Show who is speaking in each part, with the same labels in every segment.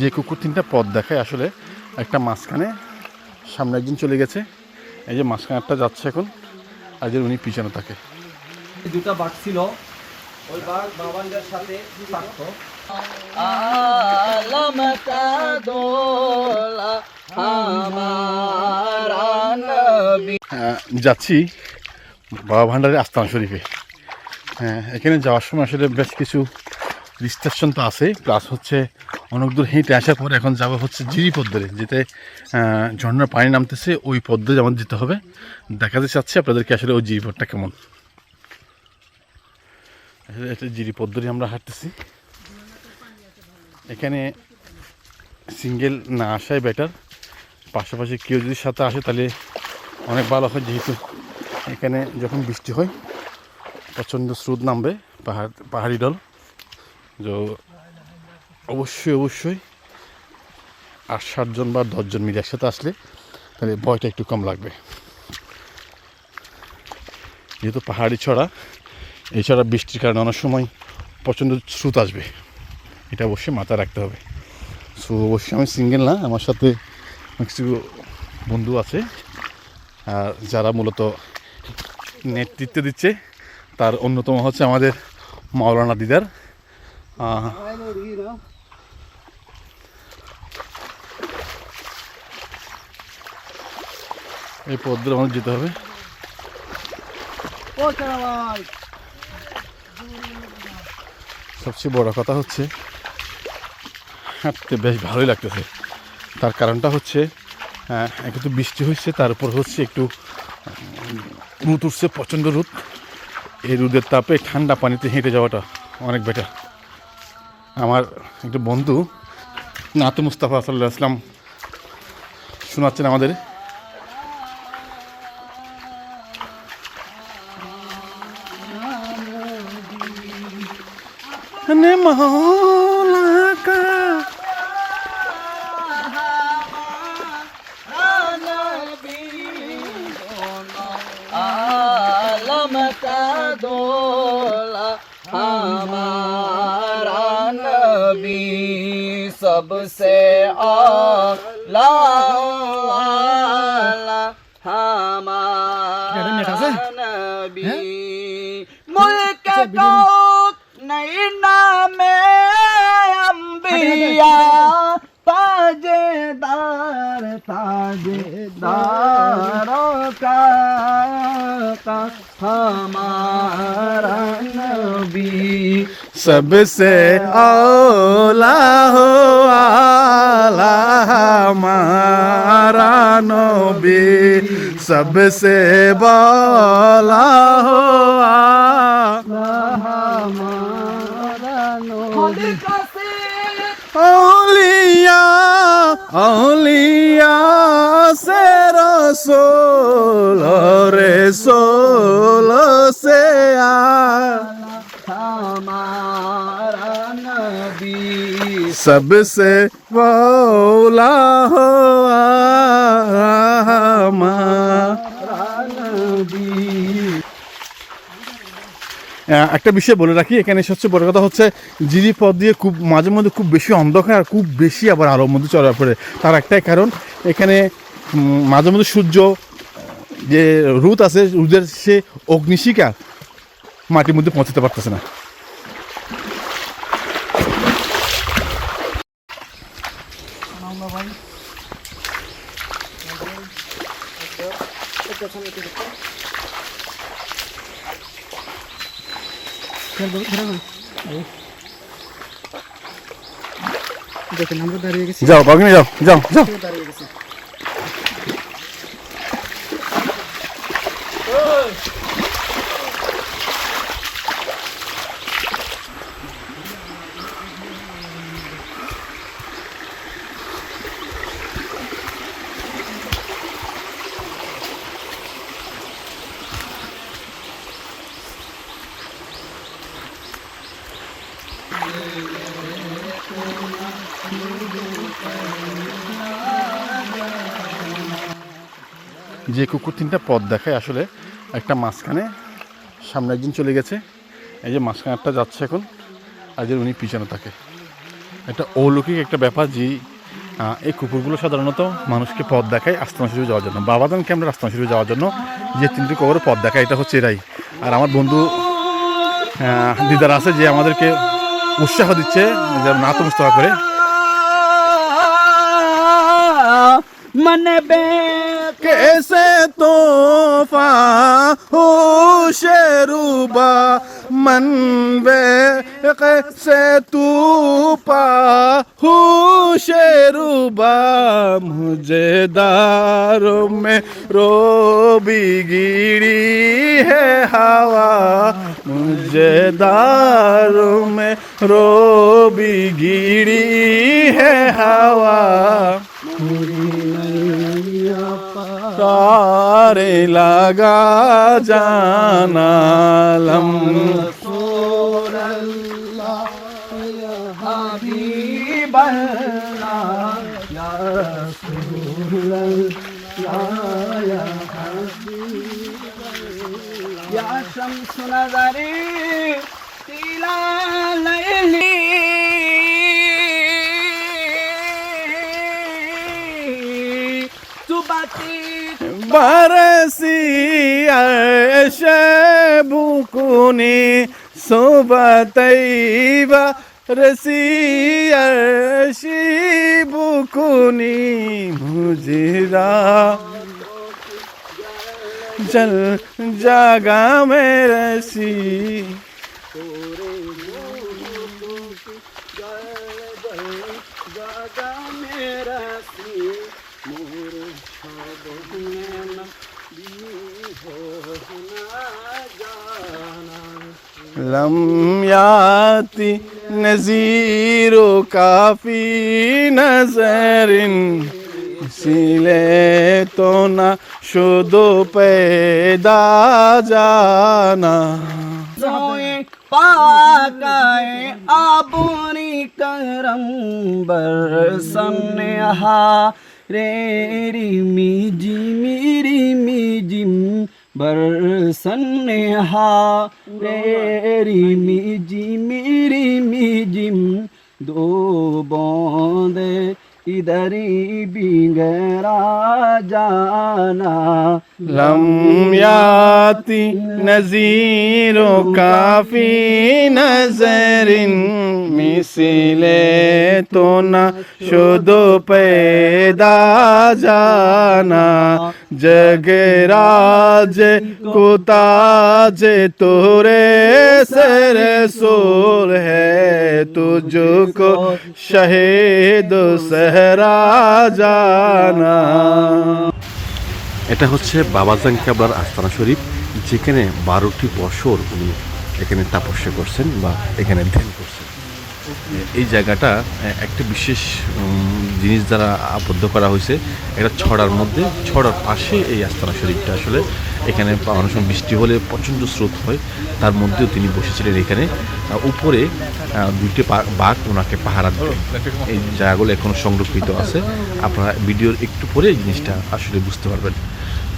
Speaker 1: যে কুকুর তিনটা পথ দেখায় আসলে একটা মাঝখানে সামনে একজন চলে গেছে। এই যে মাঝখানেরটা যাচ্ছে এখন আর যে উনি পিছনে থাকে।
Speaker 2: দুটা বাঘ ছিল ওই বাঘ বাবানদের সাথে থাকতো।
Speaker 3: আলমতা দোলা হামারা নবী।
Speaker 1: আহ, যাচ্ছি বাবা ভান্ডারের আস্তানা শরীফে। হ্যাঁ এখানে যাওয়ার সময় আসলে বেশ কিছু রিস্ট্রিকশন তো আছে প্লাস হচ্ছে অনেক দূর হেঁটে আসার পরে এখন যাব হচ্ছে জিরি পথ ধরে যেতে ঝর্ণার পানি নামতেছে ওই পথ ধরে আমাদের যেতে হবে। দেখাতে চাচ্ছি আপনাদেরকে আসলে ওই জিরি পদটা কেমন। জিরি পথ ধরে আমরা হাঁটতেছি। এখানে সিঙ্গেল না আসাই বেটার পাশাপাশি কেউ যদি সাথে আসে তাহলে অনেক ভালো হয় যেহেতু এখানে যখন বৃষ্টি হয়, প্রচণ্ড স্রোত নামবে পাহাড়, পাহাড়ি ডল তো অবশ্যই অবশ্যই। আট সাতজন বা দশজন মিলে একসাথে আসলে তাহলে ভয়টা একটু কম লাগবে। যেহেতু পাহাড়ি ছড়া এছাড়া বৃষ্টির কারণে অনেক সময় প্রচণ্ড স্রোত আসবে। এটা অবশ্যই মাথায় রাখতে হবে। সো অবশ্যই আমি সিঙ্গেল না, আমার সাথে কিছু বন্ধু আছে। আর যারা মূলত নেতৃত্ব দিচ্ছে, তার অন্যতম হচ্ছে আমাদের মাওলানা দিদার। এই পথ আমাদের যেতে হবে। সবচেয়ে বড় কথা হচ্ছে হাঁটতে বেশ ভালোই লাগতেছে। তার কারণটা হচ্ছে একটু তো বৃষ্টি হচ্ছে তার উপর হচ্ছে একটু রোদ উঠছে প্রচণ্ড রোদ। এই রোদের তাপে ঠান্ডা পানিতে হেঁটে যাওয়াটা অনেক বেটার আমার একটা বন্ধু নাতু মুস্তাফা সাল্লাহ আসলাম শোনাচ্ছেন আমাদের। ने मौला का
Speaker 3: आलमता दोला हमारा नबी सबसे आला हमारा नबी मुल्क को अंबिया ताजेदार ताजेदारों का का हमारा नबी
Speaker 1: सबसे औला हो आला हमारा नबी सबसे बौला हो आला
Speaker 3: हमारा नबी
Speaker 1: औलिया से रसोल रे सोल से आ
Speaker 3: हमारा नबी
Speaker 1: सबसे मौला हो একটা বিষয় বলে রাখি, এখানে সবচেয়ে বড় কথা হচ্ছে জিরি পথ দিয়ে খুব মাঝে মধ্যে খুব বেশি অন্ধকার আর খুব বেশি আবার আলোর মধ্যে চলার পরে তার একটাই কারণ, এখানে মাঝে মধ্যে সূর্য, যে রুদ আছে রুদের সে অগ্নিশিকা মাটির মধ্যে পৌঁছাতে পারতেছে না।
Speaker 4: দেখেন আমরা দাঁড়িয়ে গেছি।
Speaker 1: যাও বাগিনি যাও যাও যাও।
Speaker 4: দাঁড়িয়ে গেছি।
Speaker 1: যে কুকুর তিনটা পথ দেখায় আসলে একটা মাঝখানে সামনে একজন চলে গেছে। এই যে মাঝখানেরটা যাচ্ছে এখন, আর যে উনি পিছনে থাকে। একটা অলৌকিক একটা ব্যাপার যে এই কুকুরগুলো সাধারণত মানুষকে পথ দেখায় আস্তানা শুরু যাওয়ার জন্য। বাবা বাবাদান আমরা আস্তানা শিশু যাওয়ার জন্য যে তিনটি কবরে পথ দেখায়, এটা হচ্ছে এরাই। আর আমার বন্ধু দিদার আছে যে আমাদেরকে উৎসাহ দিচ্ছে নাত মুস্তফা করে।
Speaker 3: মানে
Speaker 1: कैसे तोहफा हो शेरूबा मन वे कैसे तू पा हो शेरूबा मुझे दारों में रो बिगड़ी है हवा मुझे दारों में रो बिगड़ी है हवा
Speaker 3: তারে লাগা জানালাম Ya Shamsunazari Tila
Speaker 1: برسي الشاب كوني صوبة طيبة رسي الشيب كوني مجرا جل جاگا
Speaker 3: میں رسی جاگا میں رسی لم يأتي
Speaker 1: نذير كافي نظر سيلة تونا شدو پیدا جانا پاکائے آبوری کرم
Speaker 3: برسن ہاں রিমিজিমিরিমিজিম বরসন্নেহা রে রিমিজিমিরিমিজিম দো বন্দে जिमी रिमी जिम बरसन हा रे रिमी जिमी रिमी जिम दो बौंदे इधर ही बिगड़ा जाना
Speaker 1: लम याति नजीरो काफी नजरिन मिसिले तो ना शुदो पैदा जाना जगराज को ताज तोरे सर सोल है तुझको शहीद सहरा जाना এটা হচ্ছে বাবাজান কাবলার আস্তানা শরীফ যেখানে বারোটি বছর উনি এখানে তাপস্যা করছেন বা এখানে ধ্যান করছেন এই জায়গাটা একটা বিশেষ জিনিস দ্বারা আবদ্ধ করা হয়েছে। একটা ছড়ার মধ্যে, ছড়ার পাশে এই আস্তানা শরীফটা আসলে এখানে অনেক বৃষ্টি হলে প্রচণ্ড স্রোত হয়। তার মধ্যেও তিনি বসেছিলেন এখানে। উপরে দুইটি বাঘ ওনাকে পাহারা দেয় এই জায়গাগুলো এখনও সংরক্ষিত আছে। আপনারা ভিডিওর একটু পরে এই জিনিসটা আসলে বুঝতে পারবেন।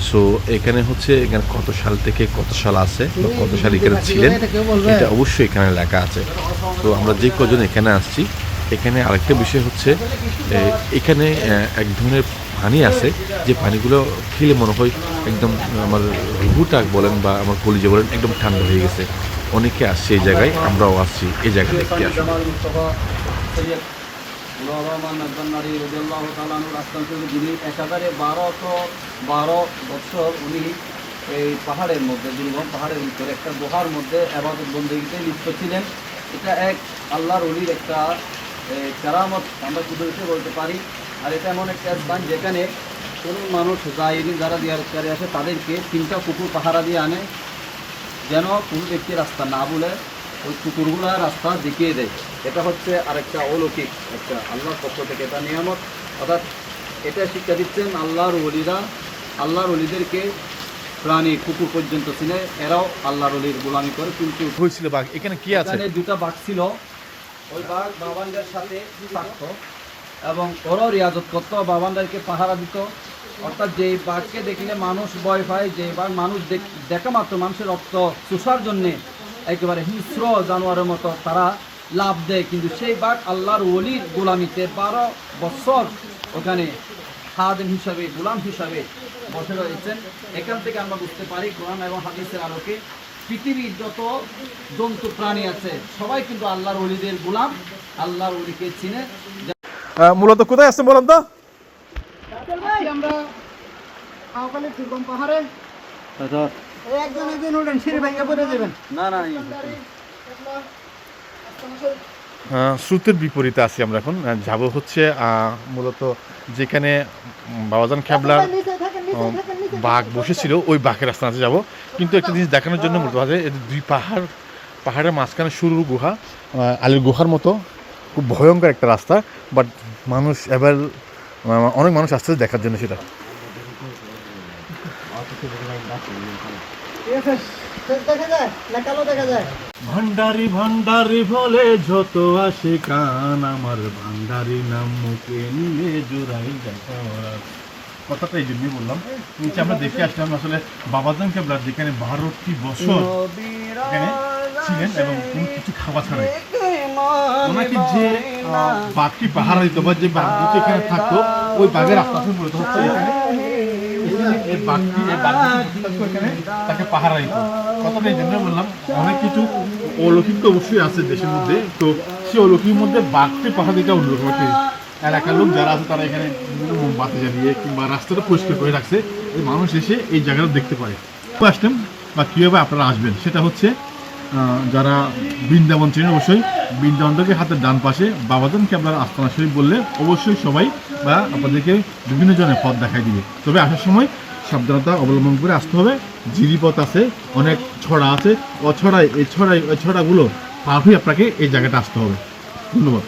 Speaker 1: সো এখানে হচ্ছে এখানে কত সাল থেকে কত সাল আছে বা কত সাল এখানে ছিলেন এটা অবশ্যই এখানে লেখা আছে। তো আমরা যে কজন এখানে আসছি এখানে আরেকটা বিষয় হচ্ছে এখানে এক ধরনের পানি আছে যে পানিগুলো খেলে মনে হয় একদম আমার রুহুটা বলেন বা আমার কলিজে বলেন একদম ঠান্ডা হয়ে গেছে। অনেকে আসছে এই জায়গায় আমরাও আসছি এই জায়গা দেখতে
Speaker 2: সৈয়দ নুর রবিউল্লাহ তালানুর আস্তান শরীফ যিনি একাধারে বারোশো বারো বছর উনি এই পাহাড়ের মধ্যে দুর্গম পাহাড়ের ভিতরে, একটা গুহার মধ্যে আবাদত বন্দীতে লিপ্ত ছিলেন। এটা এক আল্লাহর অলির একটা কেরামত, আমরা কুদরতে বলতে পারি? আর এটা এমন একটা স্থান যেখানে কোনো মানুষ জাহিরি যারা দিয়ারকারী আসে, তাদেরকে তিনটা কুকুর পাহারা দিয়ে আনে, যেন কোনো ব্যক্তি রাস্তা না বলে ওই কুকুরগুলা রাস্তা দেখিয়ে দেয়। এটা হচ্ছে আরেকটা অলৌকিক একটা আল্লাহর পক্ষ থেকে এটা নিয়ামত। অর্থাৎ এটা শিক্ষা দিচ্ছেন আল্লাহর অলিরা আল্লাহর অলিদেরকে প্রাণী কুকুর পর্যন্ত চিনে। এরাও আল্লাহর অলির গোলামি করে। কিন্তু
Speaker 1: হয়েছিল বাঘ। এখানে কি আছে?
Speaker 2: এখানে দুটা বাঘ ছিল। ওই বাঘ বাবানদের সাথে থাকতো এবং ওরাও রিয়াজত করতো। বাবানদেরকে পাহারা দিত। অর্থাৎ যেই বাঘকে দেখিলে মানুষ ভয় পায় যে বাঘ মানুষ দেখ- দেখা মাত্র মানুষের রক্ত চুষার জন্যে একেবারে হিংস্র জানোয়ারের মতো তারা
Speaker 3: লাভ দেয়। কিন্তু সেই বাঘ আল্লাহর ওলির গোলামিতে বারো বছর ওখানে খাদেম হিসাবে গোলাম হিসাবে বসে রয়েছেন। এখান থেকে আমরা বুঝতে পারি কোরআন এবং হাদিসের আলোকে পৃথিবীর যত জন্তু প্রাণী আছে সবাই কিন্তু আল্লাহর অলিদের গোলাম আল্লাহর অলিকে চিনে।
Speaker 1: মূলত কোথায় আসছেন বলেন তো?
Speaker 4: আমরা আওকালের দুর্গম পাহাড়ে। এই একজন একজন উঠেন সিঁড়ি ভেঙে পড়ে যাবেন।
Speaker 3: না না
Speaker 1: স্রোতের বিপরীতে আছি আমরা এখন। যাব হচ্ছে মূলত যেখানে বাবাজান খ্যাবলার
Speaker 4: নিচে
Speaker 1: বাঘ বসেছিল ওই বাঘের রাস্তা আছে যাব। কিন্তু একটা জিনিস দেখানোর জন্য মূলত আছে দুই পাহাড় পাহাড়ের মাঝখানে সরু গুহা আলির গুহার মতো। খুব ভয়ঙ্কর একটা রাস্তা বাট মানুষ এবার অনেক মানুষ আসছে দেখার জন্য সেটা। ভান্ডারি ভান্ডারি বলে যত আসে কান, আমার ভান্ডারি নাম মুখে নিয়ে জোড়াই কথাটা এই জন্যই বললাম। নিচে আমরা দেখে আসলাম আসলে বাবাজান কেবলার যেখানে বারোটি বছর এখানে ছিলেন এবং কোনো কিছু খাওয়া ছাড়াই ওনাকে যে বাঘটি পাহারা দিত বা যে বাঘ এখানে থাকতো, ওই বাঘের আস্তে হচ্ছে এখানে। তাকে কথাটা বললাম অনেক কিছু তো অবশ্যই আছে, দেশের মধ্যে তো মধ্যে বাঘটি লোক যারা আছে তারা এখানে কিংবা রাস্তাটা পরিষ্কার করে রাখছে মানুষ এসে এই জায়গাটা দেখতে পারে আসতেন বা কীভাবে আপনারা আসবেন সেটা হচ্ছে যারা বৃন্দাবন চেনেন অবশ্যই বৃন্দাবন থেকে হাতের ডান পাশে বাবাজান ক্যাবলার আস্তানা শরীফ বললে অবশ্যই সবাই বা আপনাদেরকে বিভিন্ন জনের পথ দেখাই দিবে। তবে আসার সময় সাবধানতা অবলম্বন করে আসতে হবে। জিরিপথ আছে, অনেক ছড়া আছে। অছড়ায়, এই ওই ছড়াগুলো পার হয়ে আপনাকে এই জায়গাটা আসতে হবে। ধন্যবাদ।